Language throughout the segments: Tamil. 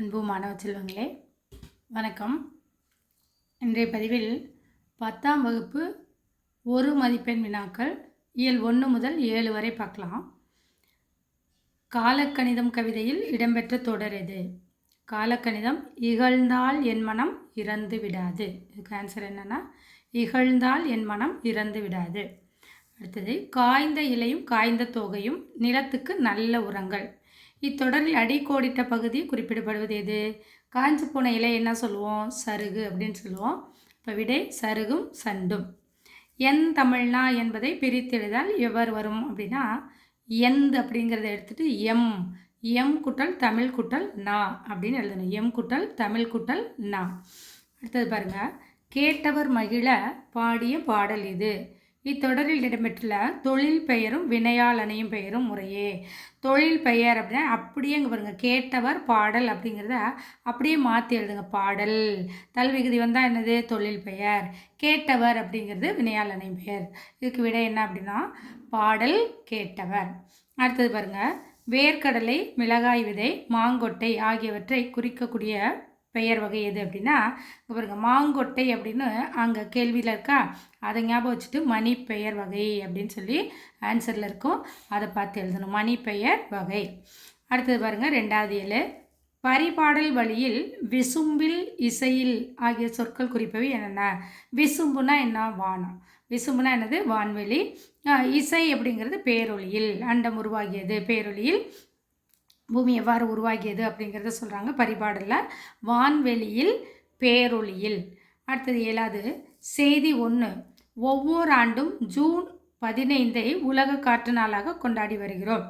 அன்பு மாணவ செல்வங்களே வணக்கம். இன்றைய பதிவில் பத்தாம் வகுப்பு ஒரு மதிப்பெண் வினாக்கள் இயல் ஒன்று முதல் ஏழு வரை பார்க்கலாம். காலக்கணிதம் கவிதையில் இடம்பெற்ற தொடர் எது? காலக்கணிதம் இகழ்ந்தால் என் மனம் இறந்து விடாது. இதுக்கு ஆன்சர் என்னன்னா இகழ்ந்தால் என் மனம் இறந்து விடாது. அடுத்தது காய்ந்த இலையும் காய்ந்த தொகையும் நிலத்துக்கு நல்ல உரங்கள். இத்தொடரில் அடிக்கோடிட்ட பகுதி குறிப்பிடப்படுவது எது? காஞ்சி போன இலை என்ன சொல்லுவோம்? சருகு அப்படின்னு சொல்லுவோம். இப்போ விடை சருகும் சண்டும். என் தமிழ்னா என்பதை பிரித்தெழுதால் எவ்வாறு வரும் அப்படின்னா எந்த் அப்படிங்கிறத எடுத்துட்டு எம். எம் குட்டல் தமிழ் குட்டல் நா அப்படின்னு எழுதணும். எம் குட்டல் தமிழ் குட்டல் நா. அடுத்தது பாருங்கள் கேட்டவர் மகிழ பாடிய பாடல் இது இத்தொடரில் இடம்பெற்றுள்ள தொழில் பெயரும் வினையாளனையும் பெயரும் முறையே. தொழில் பெயர் அப்படின்னா அப்படியே இங்கே பாருங்கள் கேட்டவர் பாடல் அப்படிங்கிறத அப்படியே மாற்றி எழுதுங்க பாடல். தல்விகுதி வந்தால் என்னது? தொழில் பெயர். கேட்டவர் அப்படிங்கிறது வினையாளனை பெயர். இதுக்கு விடை என்ன அப்படின்னா பாடல் கேட்டவர். அடுத்தது பாருங்க வேர்க்கடலை மிளகாய் விதை மாங்கொட்டை ஆகியவற்றை குறிக்கக்கூடிய பெயர் வகை எது அப்படின்னா இங்கே பாருங்கள் மாங்கொட்டை அப்படின்னு அங்கே கேள்வியில் இருக்கா? அதை ஞாபகம் வச்சுட்டு மணி பெயர் வகை அப்படின்னு சொல்லி ஆன்சரில் இருக்கும். அதை பார்த்து எழுதணும். மணி பெயர் வகை. அடுத்தது பாருங்கள் ரெண்டாவது ஏழு. பரிபாடல் வழியில் விசும்பில் இசையில் ஆகிய சொற்கள் குறிப்பவை என்னென்ன? விசும்புனா என்ன? வானம். விசும்புனா என்னது? வான்வெளி. இசை அப்படிங்கிறது பேரொழியில் அண்டம் உருவாகியது. பேரொழியில் பூமி எவ்வாறு உருவாகியது அப்படிங்கிறத சொல்கிறாங்க பரிபாடலில். வான்வெளியில் பேரொளியில். அடுத்தது ஏழாவது செய்தி ஒன்று ஒவ்வொரு ஆண்டும் ஜூன் பதினைந்தை உலக காற்று நாளாக கொண்டாடி வருகிறோம்.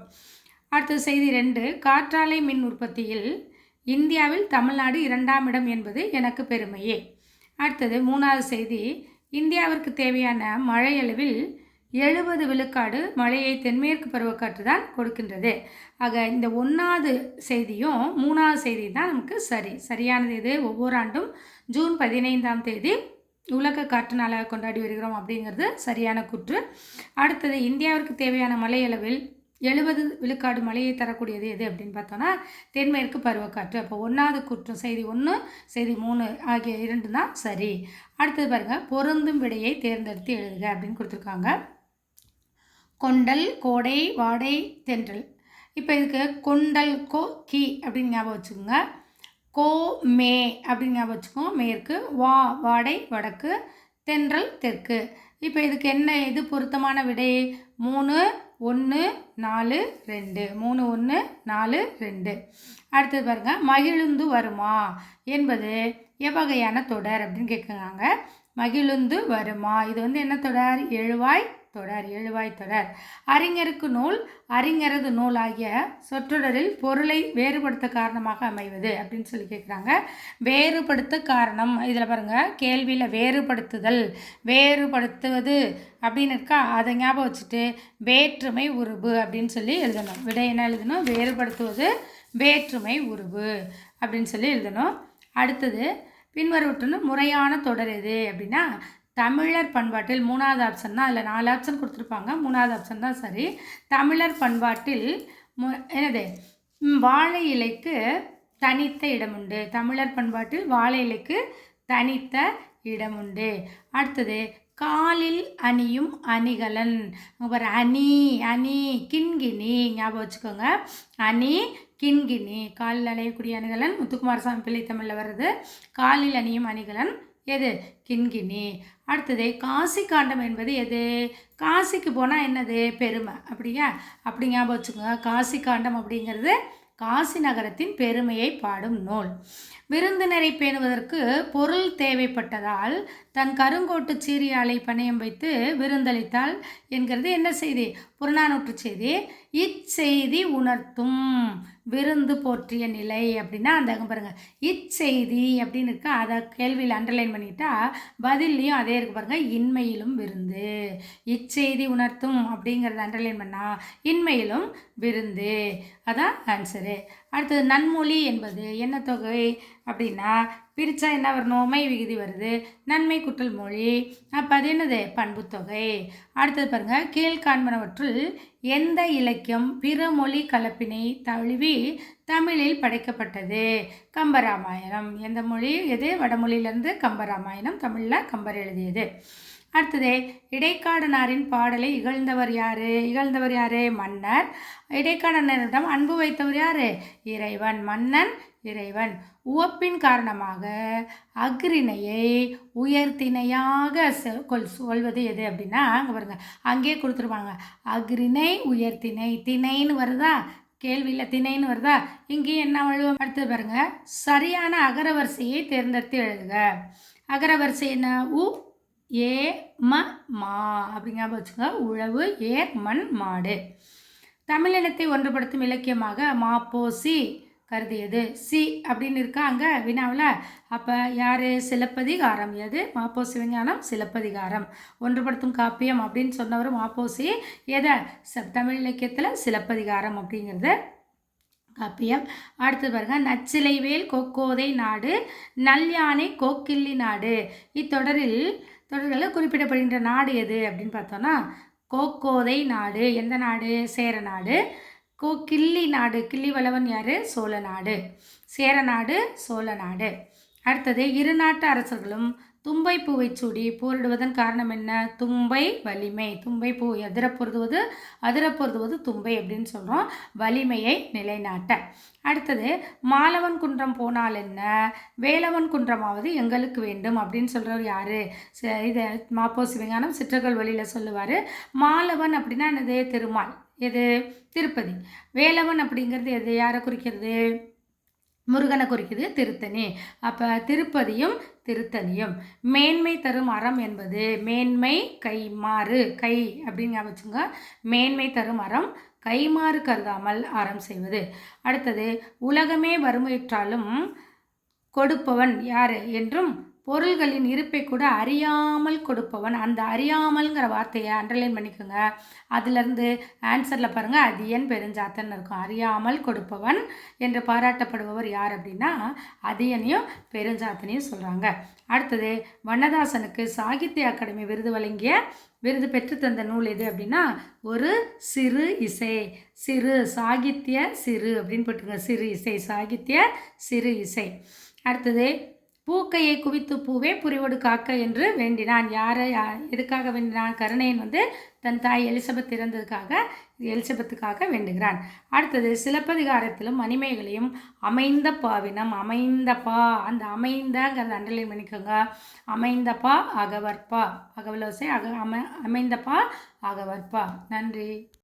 அடுத்தது செய்தி ரெண்டு காற்றாலை மின் உற்பத்தியில் இந்தியாவில் தமிழ்நாடு இரண்டாம் இடம் என்பது எனக்கு பெருமையே. அடுத்தது மூணாவது செய்தி இந்தியாவிற்கு தேவையான மழையளவில் எழுபது விழுக்காடு மழையை தென்மேற்கு பருவக்காற்று தான் கொடுக்கின்றது. ஆக இந்த ஒன்றாவது செய்தியும் மூணாவது செய்தி தான் நமக்கு சரி. சரியானது இது ஒவ்வொரு ஆண்டும் ஜூன் பதினைந்தாம் தேதி உலக காற்று நாளாக கொண்டாடி வருகிறோம் அப்படிங்கிறது சரியான குற்று. அடுத்தது இந்தியாவிற்கு தேவையான மலையளவில் எழுபது விழுக்காடு மழையை தரக்கூடியது எது அப்படின்னு பார்த்தோன்னா தென்மேற்கு பருவக்காற்று. அப்போ ஒன்றாவது குற்றம் செய்தி ஒன்று செய்தி மூணு ஆகிய இரண்டு தான் சரி. அடுத்தது பாருங்கள் பொருந்தும் விடையை தேர்ந்தெடுத்து எழுதுக அப்படின்னு கொடுத்துருக்காங்க. கொண்டல் கோடை வாடை தென்றல். இப்போ இதுக்கு கொண்டல் கோ கி அப்படின்னு ஞாபகம் வச்சுக்கோங்க. கோ மே அப்படின்னு ஞாபகம் வச்சுக்கோங்க மேற்கு வா வாடை வடக்கு தென்றல் தெற்கு. இப்போ இதுக்கு என்ன இது பொருத்தமான விடை? மூணு ஒன்று நாலு ரெண்டு. மூணு ஒன்று நாலு ரெண்டு. அடுத்தது பாருங்க. மகிழுந்து வருமா என்பது எவ்வகையான தொடர் அப்படின்னு கேட்குறாங்க மகிழுந்து வருமா? இது வந்து என்ன தொடர்? எழுவாய் தொடர் எழுவாய் தொடர். அறிஞருக்கு நூல் அறிஞரது நூல் ஆகிய சொற்றொடரில் பொருளை வேறுபடுத்த காரணமாக அமைவது அப்படின்னு சொல்லி கேட்குறாங்க வேறுபடுத்த காரணம் இதில் பாருங்கள் கேள்வியில் வேறுபடுத்துதல் வேறுபடுத்துவது அப்படின்னு இருக்கா? அதை ஞாபகம் வச்சுட்டு வேற்றுமை உருபு அப்படின்னு சொல்லி எழுதணும். விடை என்ன எழுதணும்? வேறுபடுத்துவது வேற்றுமை உருபு அப்படின்னு சொல்லி எழுதணும். அடுத்தது பின்வருவற்றுன்னு முறையான தொடர் எது அப்படின்னா தமிழர் பண்பாட்டில் மூணாவது ஆப்ஷன் தான். அதில் நாலு ஆப்ஷன் கொடுத்துருப்பாங்க. மூணாவது ஆப்ஷன் தான் சரி. தமிழர் பண்பாட்டில் மு என்னது? வாழை இலைக்கு தனித்த இடமுண்டு தமிழர் பண்பாட்டில் வாழை இலைக்கு தனித்த இடமுண்டு அடுத்தது காலில் அணியும் அணிகலன். அப்புறம் அணி அணி கிண்கிணி. ஞாபகம் வச்சுக்கோங்க. அணி கிண்கிணி. காலில் அணியக்கூடிய அணிகலன் முத்துக்குமாரசாமி பிள்ளை தமிழில் வர்றது. காலில் அணியும் அணிகலன் எது? கிண்கிணி. அடுத்தது காசி காண்டம் என்பது எது? காசிக்கு போனால் என்னது? பெருமை. அப்படியா? அப்படி ஞாபகம் வச்சுக்கோங்க. காசி காண்டம் அப்படிங்கிறது காசி நகரத்தின் பெருமையை பாடும் நூல். விருந்தினரை பேணுவதற்கு பொருள் தேவைப்பட்டதால் தன் கருங்கோட்டு சீரியாலை பணயம் வைத்து விருந்தளித்தாள் என்கிறது என்ன செய்தி? புறநானூற்று செய்தி இச்செய்தி உணர்த்தும். விருந்து போற்றிய நிலை அப்படின்னா அந்த பாருங்கள் இச்செய்தி அப்படின்னு இருக்கு. அதை கேள்வியில் அண்டர்லைன் பண்ணிட்டா பதில்லையும் அதே இருக்கு பாருங்கள் இன்மையிலும் விருந்து. இச்செய்தி உணர்த்தும் அப்படிங்கிறத அண்டர்லைன் பண்ணால் இன்மையிலும் விருந்து. அதான் ஆன்சரு அடுத்தது நன்மொழி என்பது என்ன தொகை? அப்படின்னா பிரித்தா என்ன வரணும்? மை விகுதி வருது. நன்மை குற்றல் மொழி. அப்போ அது என்னது? பண்புத்தொகை அடுத்தது பாருங்கள் கீழ்காண்பனவற்றுள் எந்த இலக்கியம் பிற மொழி கலப்பினை தழுவி தமிழில் படைக்கப்பட்டது? கம்பராமாயணம். எந்த மொழி? எது? வடமொழியிலேருந்து கம்பராமாயணம் தமிழில் கம்பர் எழுதியது. அடுத்தது இடைக்காடனாரின் பாடலை இகழ்ந்தவர் யாரு? இகழ்ந்தவர் யாரு? மன்னர். இடைக்காடனரிடம் அன்பு வைத்தவர் யாரு? இறைவன் மன்னன். இறைவன் உவப்பின் காரணமாக அக்ரிணையை உயர்த்திணையாக கொல் சொல்வது எது அப்படின்னா அங்கே பாருங்கள் அங்கேயே கொடுத்துருவாங்க. அக்ரிணை உயர்த்திணை திணைன்னு வருதா? கேள்வியில் திணைன்னு வருதா? இங்கேயும் என்ன வழுவம் அடுத்து பாருங்க சரியான அகரவரிசையை தேர்ந்தெடுத்து எழுதுக. அகரவரிசை என்ன? உ ஏ ம மா. அப்படிங்காம வச்சுக்கோங்க உழவு ஏர் மண் மாடு. தமிழினத்தை ஒன்றுபடுத்தும் இலக்கியமாக மாப்போசி கருதியது. சி அப்படின்னு இருக்கா அங்கே வினாவில். அப்போ யார்? சிலப்பதிகாரம். எது? மாப்போசி விஞ்ஞானம் சிலப்பதிகாரம். ஒன்றுபடுத்தும் காப்பியம் அப்படின்னு சொன்னவர் மாப்போசி. எதை? ச- தமிழ் இலக்கியத்தில் சிலப்பதிகாரம் அப்படிங்கிறது காப்பியம். அடுத்து பாருங்க. நச்சிலைவேல் கொக்கோதை நாடு நல்யானை கோக்கில்லி நாடு. இத்தொடரில் தொடர்களில் குறிப்பிடப்படுகின்ற நாடு எது அப்படின்னு பார்த்தோன்னா கோக்கோதை நாடு. எந்த நாடு? சேர நாடு. கோ கிள்ளி நாடு. கிள்ளி வளவன் யார்? சோழ நாடு. சேர நாடு சோழ நாடு. அடுத்தது இரு நாட்டு அரசர்களும் தும்பை பூவை சூடி போரிடுவதன் காரணம் என்ன? தும்பை வலிமை. தும்பை பூ அதிர பொருதுவது அதிர பொருதுவது தும்பை அப்படின்னு சொல்கிறோம் வலிமையை நிலைநாட்ட. அடுத்தது மாலவன் குன்றம் போனால் என்ன? வேலவன் குன்றமாவது எங்களுக்கு வேண்டும் அப்படின்னு சொல்கிறவர் யார்? இதை மாப்போ சிவஞானம் சிற்றர்கள் வழியில் சொல்லுவார். மாலவன் அப்படின்னா என்னது? திருமால். எது? திருப்பதி. வேலவன் அப்படிங்கிறது எது? யாரை குறிக்கிறது? முருகனை குறிக்குது திருத்தணி. அப்போ திருப்பதியும் திருத்தணியும். மேன்மை தரும் அறம் என்பது மேன்மை கைமாறு கை அப்படின்னு வச்சுங்க மேன்மை தரும் அறம் கைமாறு கருதாமல் அறம் செய்வது. அடுத்தது உலகமே வறுமையுற்றாலும் கொடுப்பவன் யார்? என்றும் பொருள்களின் இருப்பை கூட அறியாமல் கொடுப்பவன். அந்த அறியாமல்ங்கிற வார்த்தையை அண்டர்லைன் பண்ணிக்கோங்க. அதுலேருந்து ஆன்சரில் பாருங்கள் அதியன் பெருஞ்சாத்தன் இருக்கும். அறியாமல் கொடுப்பவன் என்று பாராட்டப்படுபவர் யார் அப்படின்னா அதியனையும் பெருஞ்சாத்தனையும் சொல்கிறாங்க அடுத்தது வண்ணதாசனுக்கு சாகித்ய அகாடமி விருது வழங்கிய விருது பெற்று தந்த நூல் எது அப்படின்னா ஒரு சிறு இசை. சிறு சாகித்ய சிறு அப்படின்னு போட்டுருங்க சிறு இசை சாகித்ய சிறு இசை. அடுத்தது பூக்கையை குவித்து பூவே புரிவோடு காக்க என்று வேண்டினான். யாரை யா- எதுக்காக வேண்டினான்? கருணையன் வந்து தன் தாய் எலிசபெத் இறந்ததுக்காக எலிசபெத்துக்காக வேண்டுகிறான். அடுத்தது சிலப்பதிகாரத்திலும் மணிமேகலையும் அமைந்த பாவினம் அமைந்தப்பா அந்த அமைந்தங்கிறத அண்டர்லைன் பண்ணிக்கோங்க. அமைந்தப்பா அகவற்பா. அகவலோசை அக அம அமைந்தப்பா அகவற்பா. நன்றி.